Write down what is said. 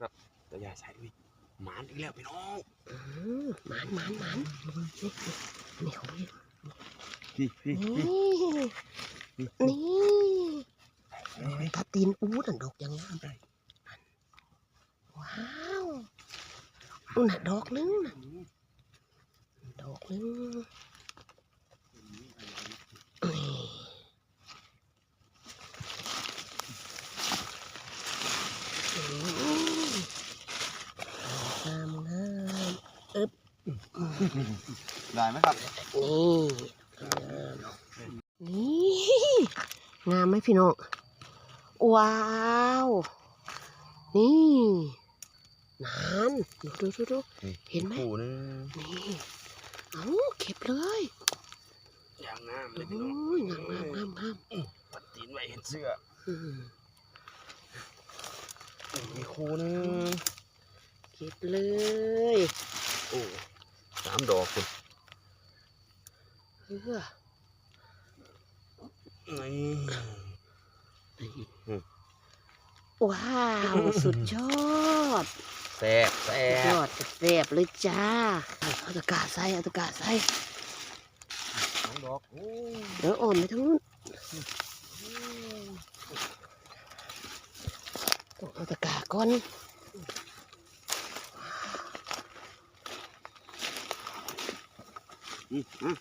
ตัวใหญ่ใส่ดิหมานอีกแล้วพี่น้องอืมหมานหมานหมานนี่นี่ของพี่นี่พี่นี่นี่นี่ถ้าตีนอู้นั่นดอกยังงามเลยว้าวนู่นน่ะดอกนึงน่ะดอกนึงนี่อืมงามงาม ได้ไหมครับ นี่นี่งามไหมพี่น้อง ว้าว นี่นานดูดูดูดูเห็นไหมคู่นึงนี่เอาเก็บเลยอย่างงามเลโอ้ยพี่น้องยงามงามงามงามปัดตีนไว้เห็นเสื้ออืมมีคู่นึงเก็บเลย โอ้ สามดอกคุณเพื่อนี่อืมว้าว สุดยอดแซ่บแซ่ยบอดแซ่บเลยจ้าเอาตะกร้าใส่เอาตะกร้าใส่สองดอกโอ้เดี๋ยวอ่อนไปทั้งนู้นต้องเอาตะกร้าก่อน 嗯嗯。